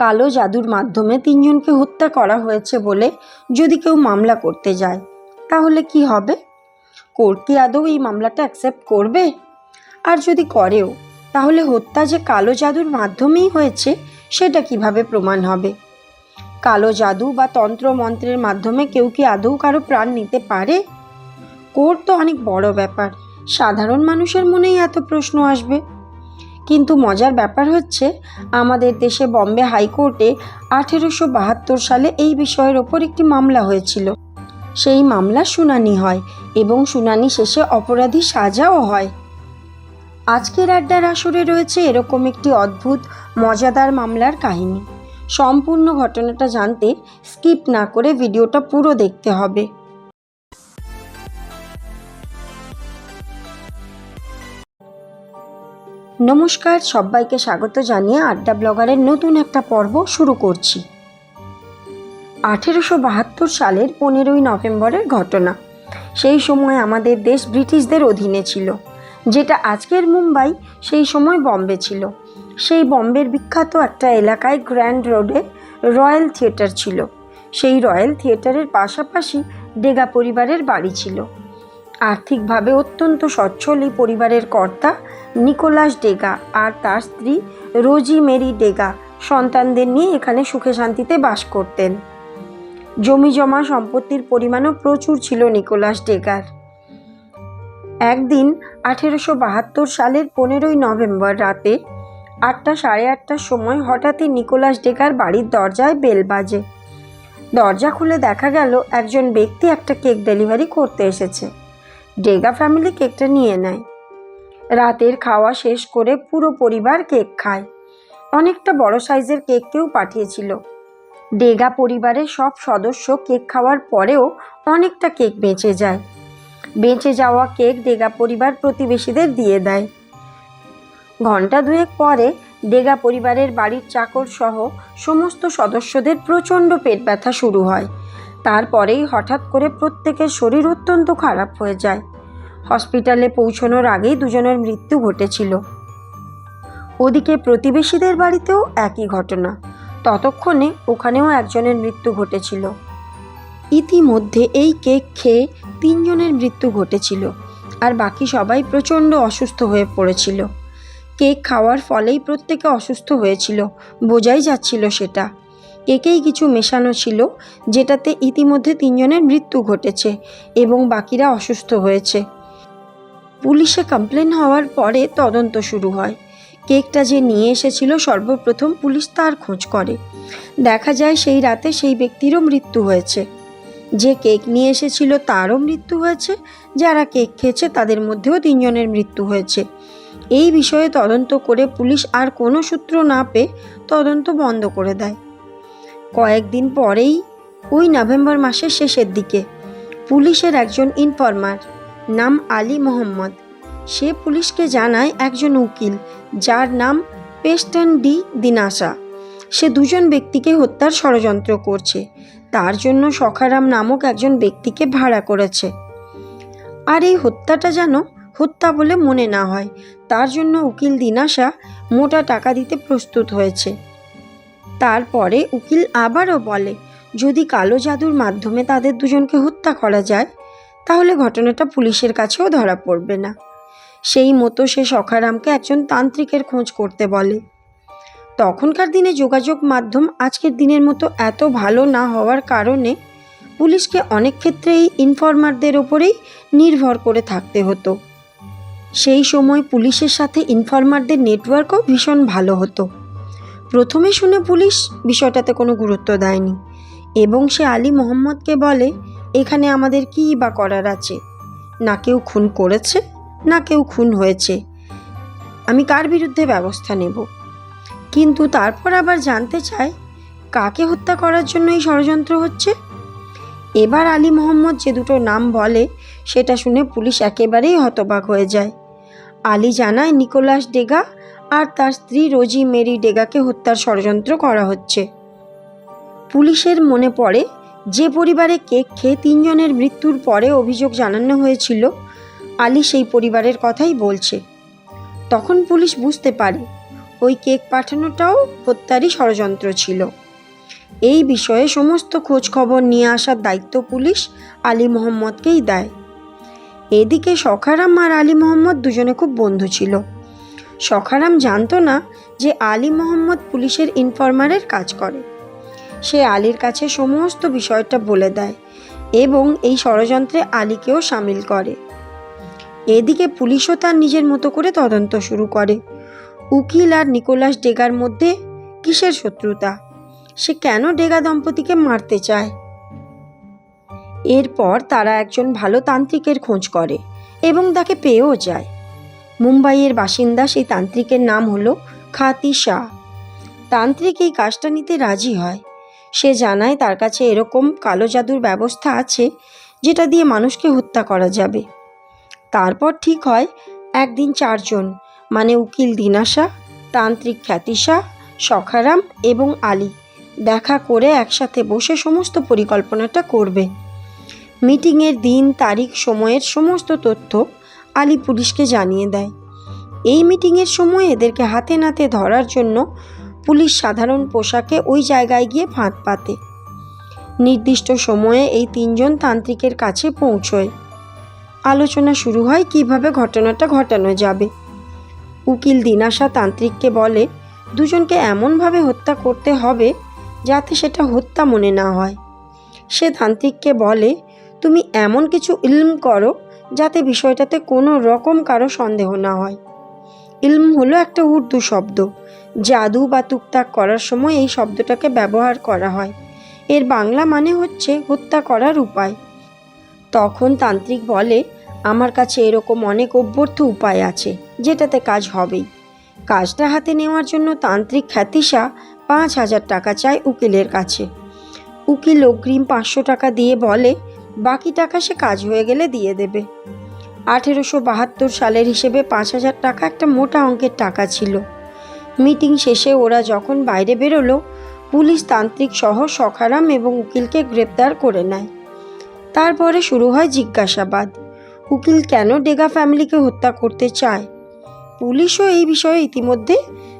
কালো জাদুর মাধ্যমে তিনজনকে হত্যা করা হয়েছে বলে যদি কেউ মামলা করতে যায়, তাহলে কি হবে? কোর্ট কি আদৌ এই মামলাটা অ্যাকসেপ্ট করবে? আর যদি করেও, তাহলে হত্যা যে কালো জাদুর মাধ্যমেই হয়েছে, সেটা কীভাবে প্রমাণ হবে? কালো জাদু বা তন্ত্র মন্ত্রের মাধ্যমে কেউ কি আদৌ কারও প্রাণ নিতে পারে? কোর্ট তো অনেক বড় ব্যাপার। সাধারণ মানুষের মনেই এত প্রশ্ন আসবে। কিন্তু মজার ব্যাপার হচ্ছে, আমাদের দেশে বম্বে হাইকোর্টে আঠেরোশো বাহাত্তর সালে এই বিষয়ের ওপর একটি মামলা হয়েছিল। সেই মামলা শুনানি হয় এবং শুনানি শেষে অপরাধী সাজাও হয়। আজকের আড্ডার আসরে রয়েছে এরকম একটি অদ্ভুত, মজাদার মামলার কাহিনী। সম্পূর্ণ ঘটনাটা জানতে স্কিপ না করে ভিডিওটা পুরো দেখতে হবে। নমস্কার, সবাইকে স্বাগত জানিয়ে আড্ডা ব্লগারের নতুন একটা পর্ব শুরু করছি। আঠেরোশো বাহাত্তর সালের পনেরোই নভেম্বরের ঘটনা। সেই সময় আমাদের দেশ ব্রিটিশদের অধীনে ছিল। যেটা আজকের মুম্বাই, সেই সময় বম্বে ছিল। সেই বম্বের বিখ্যাত একটা এলাকায় গ্র্যান্ড রোডে রয়্যাল থিয়েটার ছিল। সেই রয়্যাল থিয়েটারের পাশাপাশি ডেগা পরিবারের বাড়ি ছিল। আর্থিকভাবে অত্যন্ত সচ্ছল এই পরিবারের কর্তা নিকোলাস ডেগা আর তার স্ত্রী রোজি মেরি ডেগা সন্তানদের নিয়ে এখানে সুখে শান্তিতে বাস করতেন। জমি জমা সম্পত্তির পরিমাণও প্রচুর ছিল নিকোলাস ডেগার। একদিন আঠেরোশো বাহাত্তর সালের পনেরোই নভেম্বর রাতে আটটা সাড়ে আটটার সময় হঠাৎই নিকোলাস ডেগার বাড়ির দরজায় বেল বাজে। দরজা খুলে দেখা গেল একজন ব্যক্তি একটা কেক ডেলিভারি করতে এসেছে। ডেগা ফ্যামিলি কেকটা নিয়ে নেয়। রাতের খাওয়া শেষ করে পুরো পরিবার কেক খায়। অনেকটা বড় সাইজের কেক কেউ পাঠিয়েছিল। ডেগা পরিবারের সব সদস্য কেক খাওয়ার পরেও অনেকটা কেক বেঁচে যায়। বেঁচে যাওয়া কেক ডেগা পরিবার প্রতিবেশীদের দিয়ে দেয়। ঘণ্টা দুয়েক পরে ডেগা পরিবারের বাড়ির চাকর সহ সমস্ত সদস্যদের প্রচণ্ড পেট ব্যথা শুরু হয়। তারপরেই হঠাৎ করে প্রত্যেকের শরীর অত্যন্ত খারাপ হয়ে যায়। হসপিটালে পৌঁছানোর আগেই দুজনের মৃত্যু ঘটেছিল। ওদিকে প্রতিবেশীদের বাড়িতেও একই ঘটনা। ততক্ষণে ওখানেও একজনের মৃত্যু ঘটেছিল। ইতিমধ্যে এই কেক খেয়ে তিনজনের মৃত্যু ঘটেছিল আর বাকি সবাই প্রচণ্ড অসুস্থ হয়ে পড়েছিল। কেক খাওয়ার ফলেই প্রত্যেকে অসুস্থ হয়েছিল, বোঝাই যাচ্ছিল সেটা। কেকেই কিছু মেশানো ছিল যেটাতে ইতিমধ্যে তিনজনের মৃত্যু ঘটেছে এবং বাকিরা অসুস্থ হয়েছে। পুলিশে কমপ্লেন হওয়ার পরে তদন্ত শুরু হয়। কেকটা যে নিয়ে এসেছিল সর্বপ্রথম পুলিশ তার খোঁজ করে। দেখা যায় সেই রাতে সেই ব্যক্তিরও মৃত্যু হয়েছে। যে কেক নিয়ে এসেছিল তারও মৃত্যু হয়েছে, যারা কেক খেয়েছে তাদের মধ্যেও তিনজনের মৃত্যু হয়েছে। এই বিষয়ে তদন্ত করে পুলিশ আর কোনো সূত্র না পেয়ে তদন্ত বন্ধ করে দেয়। কয়েকদিন পরেই ওই নভেম্বর মাসের শেষের দিকে পুলিশের একজন ইনফরমার নাম আলী মোহাম্মদ। সে পুলিশকে জানায় একজন উকিল, যার নাম পেস্টন ডি দিনাসা। সে দুজন ব্যক্তিকে হত্যার ষড়যন্ত্র করছে। তার জন্য সখারাম নামক একজন ব্যক্তিকে ভাড়া করেছে। আর এই হত্যাটা যেন হত্যা বলে মনে না হয়, তার জন্য উকিল দিনাসা মোটা টাকা দিতে প্রস্তুত হয়েছে। তারপরে উকিল আবারও বলে, যদি কালো জাদুর মাধ্যমে তাদের দুজনকে হত্যা করা যায় তাহলে ঘটনাটা পুলিশের কাছেও ধরা পড়বে না। সেই মতো সে সখারামকে একজন তান্ত্রিকের খোঁজ করতে বলে। তখনকার দিনে যোগাযোগ মাধ্যম আজকের দিনের মতো এত ভালো না হওয়ার কারণে পুলিশকে অনেক ক্ষেত্রে এই ইনফরমারদের ওপরেই নির্ভর করে থাকতে হতো। সেই সময় পুলিশের সাথে ইনফরমারদের নেটওয়ার্কও ভীষণ ভালো হতো। প্রথমে শুনে পুলিশ বিষয়টাতে কোনো গুরুত্ব দেয়নি এবং সে আলী মোহাম্মদকে বলে এখানে আমাদের কী বা করার আছে? না কেউ খুন করেছে, না কেউ খুন হয়েছে। আমি কার বিরুদ্ধে ব্যবস্থা নেব? কিন্তু তারপর আবার জানতে চায় কাকে হত্যা করার জন্য এই ষড়যন্ত্র হচ্ছে? এবার আলী মোহাম্মদ যে দুটো নাম বলে, সেটা শুনে পুলিশ একেবারেই হতবাক হয়ে যায়। আলী জানায়, নিকোলাস ডেগা আর তার স্ত্রী রোজি মেরি ডেগাকে হত্যার ষড়যন্ত্র করা হচ্ছে। পুলিশের মনে পড়ে যে পরিবারে কেক খেয়ে তিনজনের মৃত্যুর পরে অভিযোগ জানানো হয়েছিল, আলী সেই পরিবারের কথাই বলছে। তখন পুলিশ বুঝতে পারে, ওই কেক পাঠানোটাও হত্যারই ষড়যন্ত্র ছিল। এই বিষয়ে সমস্ত খোঁজ খবর নিয়ে আসার দায়িত্ব পুলিশ আলী মোহাম্মদকেই দেয়। এদিকে সখারাম আর আলী মোহাম্মদ দুজনে খুব বন্ধু ছিল। সখারাম জানতো না যে আলী মোহাম্মদ পুলিশের ইনফরমারের কাজ করে। সে আলীর কাছে সমস্ত বিষয়টা বলে দেয় এবং এই ষড়যন্ত্রে আলীকেও সামিল করে। এদিকে পুলিশও তার নিজের মতো করে তদন্ত শুরু করে। উকিল আর নিকোলাস ডেগার মধ্যে কিসের শত্রুতা? সে কেন ডেগা দম্পতিকে মারতে চায়? এরপর তারা একজন ভালো তান্ত্রিকের খোঁজ করে এবং তাকে পেয়েও যায়। মুম্বাইয়ের বাসিন্দা সেই তান্ত্রিকের নাম হলো খাতি শাহ তান্ত্রিক এই কাজটা নিতে রাজি হয়। সে জানায় তার কাছে এরকম কালো জাদুর ব্যবস্থা আছে যেটা দিয়ে মানুষকে হত্যা করা যাবে। তারপর ঠিক হয় একদিন চারজন মানে উকিল দিনাশা, তান্ত্রিক খ্যাতিশা, সখারাম এবং আলী, দেখা করে একসাথে বসে সমস্ত পরিকল্পনাটা করবে। মিটিংয়ের দিন, তারিখ, সময়ের সমস্ত তথ্য আলী পুলিশকে জানিয়ে দেয়। এই মিটিংয়ের সময় এদেরকে হাতে নাতে ধরার জন্য পুলিশ সাধারণ পোশাকে ওই জায়গায় গিয়ে ফাঁদ পাতে। নির্দিষ্ট সময়ে এই তিনজন তান্ত্রিকের কাছে পৌঁছয়। আলোচনা শুরু হয় কীভাবে ঘটনাটা ঘটানো যাবে। উকিল দিনাশা তান্ত্রিককে বলে, দুজনকে এমনভাবে হত্যা করতে হবে যাতে সেটা হত্যা মনে না হয়। সে তান্ত্রিককে বলে, তুমি এমন কিছু ইলম করো যাতে বিষয়টাতে কোনো রকম কারও সন্দেহ না হয়। ইলম হলো একটা উর্দু শব্দ। জাদু বা তুকতাক করার সময় এই শব্দটাকে ব্যবহার করা হয়। এর বাংলা মানে হচ্ছে হত্যা করার উপায়। তখন তান্ত্রিক বলে, আমার কাছে এরকম অনেক অভ্যর্থ উপায় আছে, যেটাতে কাজ হবেই। কাজটা হাতে নেওয়ার জন্য তান্ত্রিক খ্যাতিসা পাঁচ হাজার টাকা চায় উকিলের কাছে। উকিল অগ্রিম পাঁচশো টাকা দিয়ে বলে, বাকি টাকা সে কাজ হয়ে গেলে দিয়ে দেবে। আঠেরোশো বাহাত্তর সালের হিসেবে পাঁচ হাজার টাকা একটা মোটা অঙ্কের টাকা ছিল। মিটিং শেষে ওরা যখন বাইরে বেরোলো, পুলিশ তান্ত্রিক সহ সখারাম এবং উকিলকে গ্রেপ্তার করে নেয়। তারপরে শুরু হয় জিজ্ঞাসাবাদ। উকিল কেন ডেগা ফ্যামিলিকে হত্যা করতে চায়? পুলিশও এই বিষয়ে ইতিমধ্যে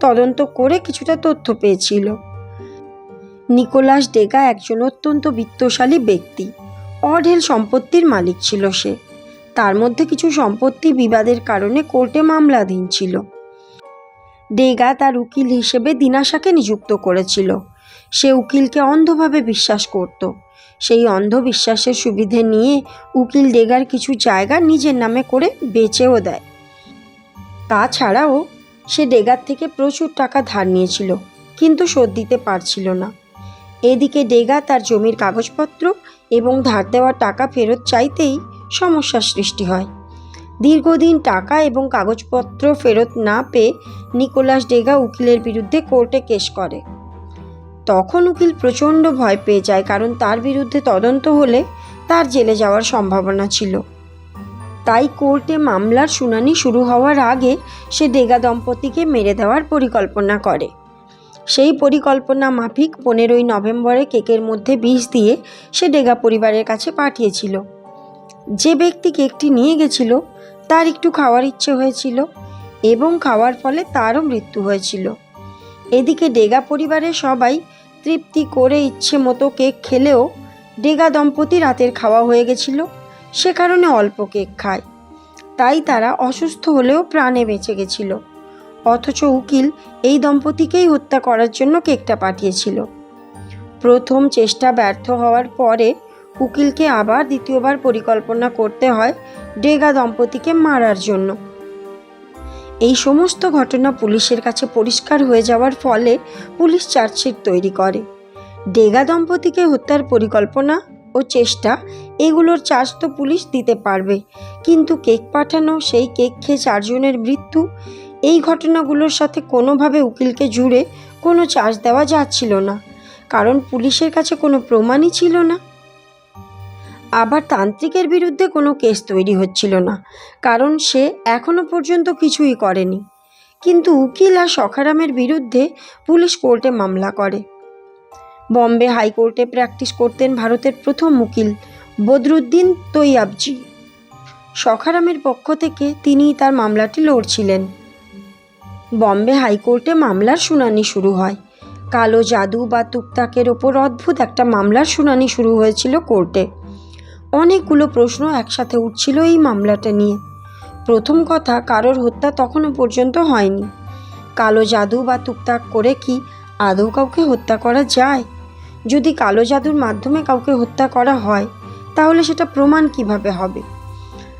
তদন্ত করে কিছুটা তথ্য পেয়েছিল। নিকোলাস ডেগা একজন অত্যন্ত বিত্তশালী ব্যক্তি। অঢেল সম্পত্তির মালিক ছিল সে। তার মধ্যে কিছু সম্পত্তি বিবাদের কারণে কোর্টে মামলাধীন ছিল। ডেগা তার উকিল হিসেবে দিনাশাকে নিযুক্ত করেছিল। সে উকিলকে অন্ধভাবে বিশ্বাস করত। সেই অন্ধবিশ্বাসের সুবিধে নিয়ে উকিল ডেগার কিছু জায়গা নিজের নামে করে বেচেও দেয়। তাছাড়াও সে ডেগার থেকে প্রচুর টাকা ধার নিয়েছিল, কিন্তু শোধ দিতে পারছিল না। এদিকে ডেগা তার জমির কাগজপত্র এবং ধার দেওয়া টাকা ফেরত চাইতেই সমস্যার সৃষ্টি হয়। দীর্ঘদিন টাকা এবং কাগজপত্র ফেরত না পেয়ে নিকোলাস ডেগা উকিলের বিরুদ্ধে কোর্টে কেস করে। তখন উকিল প্রচণ্ড ভয় পেয়ে যায় কারণ তার বিরুদ্ধে তদন্ত হলে তার জেলে যাওয়ার সম্ভাবনা ছিল। তাই কোর্টে মামলার শুনানি শুরু হওয়ার আগে সে ডেগা দম্পতিকে মেরে দেওয়ার পরিকল্পনা করে। সেই পরিকল্পনা মাফিক পনেরোই নভেম্বরে কেকের মধ্যে বিষ দিয়ে সে ডেগা পরিবারের কাছে পাঠিয়েছিল। যে ব্যক্তি কেকটি নিয়ে গেছিল, তার একটু খাওয়ার ইচ্ছে হয়েছিল এবং খাওয়ার ফলে তারও মৃত্যু হয়েছিল। এদিকে ডেগা পরিবারের সবাই তৃপ্তি করে ইচ্ছে মতো কেক খেলেও ডেগা দম্পতি রাতের খাওয়া হয়ে গেছিল, সে কারণে অল্প কেক খায়। তাই তারা অসুস্থ হলেও প্রাণে বেঁচে গেছিল। অথচ উকিল এই দম্পতিকেই হত্যা করার জন্য কেকটা পাঠিয়েছিল। প্রথম চেষ্টা ব্যর্থ হওয়ার পরে উকিলকে আবার দ্বিতীয়বার পরিকল্পনা করতে হয় ডেগা দম্পতিকে মারার জন্য। এই সমস্ত ঘটনা পুলিশের কাছে পরিষ্কার হয়ে যাওয়ার ফলে পুলিশ চার্জশিট তৈরি করে। ডেগা দম্পতিকে হত্যার পরিকল্পনা ও চেষ্টা, এগুলোর চার্জ তো পুলিশ দিতে পারবে। কিন্তু কেক পাঠানো, সেই কেক খেয়ে চারজনের মৃত্যু, এই ঘটনাগুলোর সাথে কোনোভাবে উকিলকে জুড়ে কোনো চার্জ দেওয়া যাচ্ছিল না। কারণ পুলিশের কাছে কোনো প্রমাণই ছিল না। আবার তান্ত্রিকের বিরুদ্ধে কোনো কেস তৈরি হচ্ছিল না, কারণ সে এখনও পর্যন্ত কিছুই করেনি। কিন্তু উকিল আর সখারামের বিরুদ্ধে পুলিশ কোর্টে মামলা করে। বম্বে হাইকোর্টে প্র্যাকটিস করতেন ভারতের প্রথম উকিল বদরুদ্দিন তৈয়াবজি। সখারামের পক্ষ থেকে তিনি তার মামলাটি লড়ছিলেন। বম্বে হাইকোর্টে মামলার শুনানি শুরু হয়। কালো জাদু বা তুকতাকের ওপর অদ্ভুত একটা মামলার শুনানি শুরু হয়েছিল কোর্টে। অনেকগুলো প্রশ্ন একসাথে উঠছিল এই মামলাটা নিয়ে। প্রথম কথা, কারোর হত্যা তখনও পর্যন্ত হয়নি। কালো জাদু বা তুকতাক করে কি আদৌ কাউকে হত্যা করা যায়? যদি কালো জাদুর মাধ্যমে কাউকে হত্যা করা হয়, তাহলে সেটা প্রমাণ কীভাবে হবে?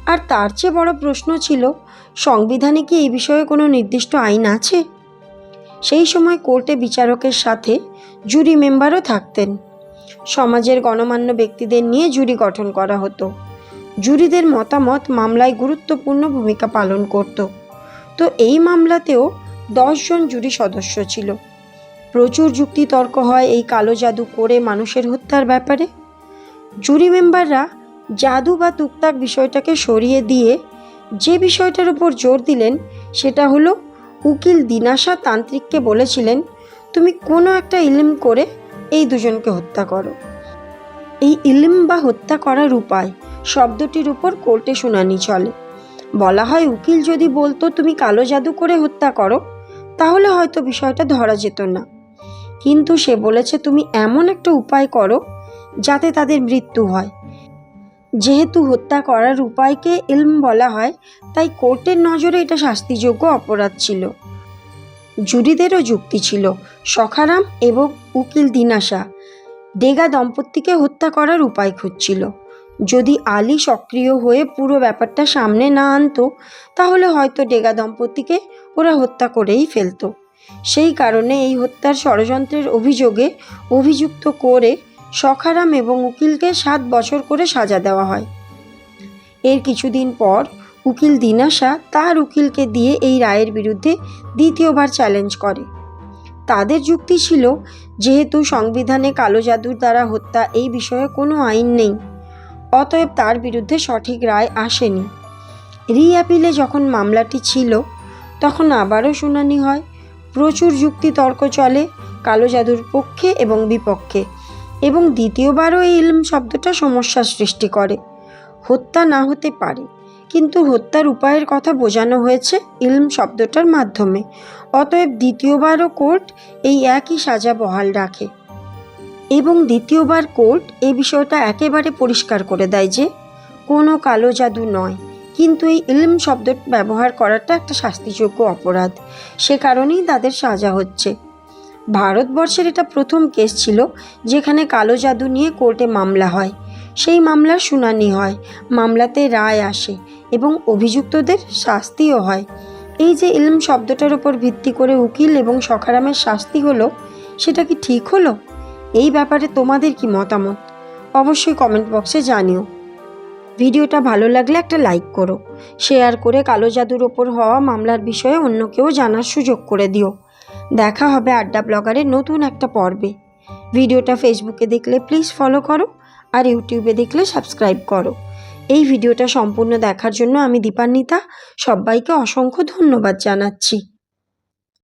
আর তার চেয়ে বড় প্রশ্ন ছিল, সংবিধানে কি এই বিষয়ে কোনো নির্দিষ্ট আইন আছে? সেই সময় কোর্টে বিচারকের সাথে জুরি মেম্বারও থাকতেন। সমাজের গণমান্য ব্যক্তিদের নিয়ে জুরি গঠন করা হতো। জুরিদের মতামত মামলায় গুরুত্বপূর্ণ ভূমিকা পালন করত। তো এই মামলাতেও দশজন জুরি সদস্য ছিল। প্রচুর যুক্তিতর্ক হয় এই কালো জাদু করে মানুষের হত্যার ব্যাপারে। জুরি মেম্বাররা জাদু বা তুকতাক বিষয়টাকে সরিয়ে দিয়ে যে বিষয়টার উপর জোর দিলেন সেটা হলো উকিল দিনাশা তান্ত্রিককে বলেছিলেন, তুমি কোনো একটা ইলিম করে এই দুজনকে হত্যা করো। এই ইলিম বা হত্যা করার উপায় শব্দটির উপর কোর্টে শুনানি চলে। বলা হয়, উকিল যদি বলতো, তুমি কালো জাদু করে হত্যা করো, তাহলে হয়তো বিষয়টা ধরা যেত না। কিন্তু সে বলেছে, তুমি এমন একটা উপায় করো যাতে তাদের মৃত্যু হয়। যেহেতু হত্যা করার উপায়কে ইলম বলা হয়, তাই কোর্টের নজরে এটা শাস্তিযোগ্য অপরাধ ছিল। জুরিদেরও যুক্তি ছিল, সখারাম এবং উকিল দিনাশা। ডেগা দম্পতিকে হত্যা করার উপায় খুঁজছিল। যদি আলী সক্রিয় হয়ে পুরো ব্যাপারটা সামনে না আনতো, তাহলে হয়তো ডেগা দম্পতিকে ওরা হত্যা করেই ফেলতো। সেই কারণে এই হত্যার ষড়যন্ত্রের অভিযোগে অভিযুক্ত করে সখারাম এবং উকিলকে সাত বছর করে সাজা দেওয়া হয়। এর কিছুদিন পর উকিল দিনাশা তার উকিলকে দিয়ে এই রায়ের বিরুদ্ধে দ্বিতীয়বার চ্যালেঞ্জ করে। তাদের যুক্তি ছিল, যেহেতু সংবিধানে কালো জাদুর দ্বারা হত্যা এই বিষয়ে কোনো আইন নেই, অতএব তার বিরুদ্ধে সঠিক রায় আসেনি। রি অ্যাপিলে যখন মামলাটি ছিল, তখন আবারও শুনানি হয়। প্রচুর যুক্তি তর্ক চলে কালো জাদুর পক্ষে এবং বিপক্ষে, এবং দ্বিতীয়বারও এই ইলম শব্দটা সমস্যার সৃষ্টি করে। হত্যা না হতে পারে। কিন্তু হত্যার উপায়ের কথা বোঝানো হয়েছে ইলম শব্দটার মাধ্যমে। অতএব দ্বিতীয়বারও কোর্ট এই একই সাজা বহাল রাখে। এবং দ্বিতীয়বার কোর্ট এই বিষয়টা একেবারে পরিষ্কার করে দেয় যে, কোনো কালো জাদু নয়। কিন্তু এই ইলম শব্দ ব্যবহার করাটা একটা শাস্তিযোগ্য অপরাধ। সে কারণেই তাদের সাজা হচ্ছে। ভারতবর্ষের এটা প্রথম কেস ছিল যেখানে কালো জাদু নিয়ে কোর্টে মামলা হয়। সেই মামলার শুনানি হয়। মামলাতে রায় আসে। এবং অভিযুক্তদের শাস্তিও হয়। এই যে ইলম শব্দটার উপর ভিত্তি করে উকিল এবং সখারামের শাস্তি হলো, সেটা কি ঠিক হলো? এই ব্যাপারে তোমাদের কি মতামত? অবশ্যই কমেন্ট বক্সে জানিও। ভিডিওটা ভালো লাগলে একটা লাইক করো। শেয়ার করে কালো জাদুর ওপর হওয়া মামলার বিষয়ে অন্য কেউ জানার সুযোগ করে দিও। দেখা হবে আড্ডা ব্লগারের নতুন একটা পর্বে। ভিডিওটা ফেসবুকে দেখলে প্লিজ ফলো করো, আর ইউটিউবে দেখলে সাবস্ক্রাইব করো। এই ভিডিওটা সম্পূর্ণ দেখার জন্য আমি দীপান্বিতা সবাইকে অসংখ্য ধন্যবাদ জানাচ্ছি।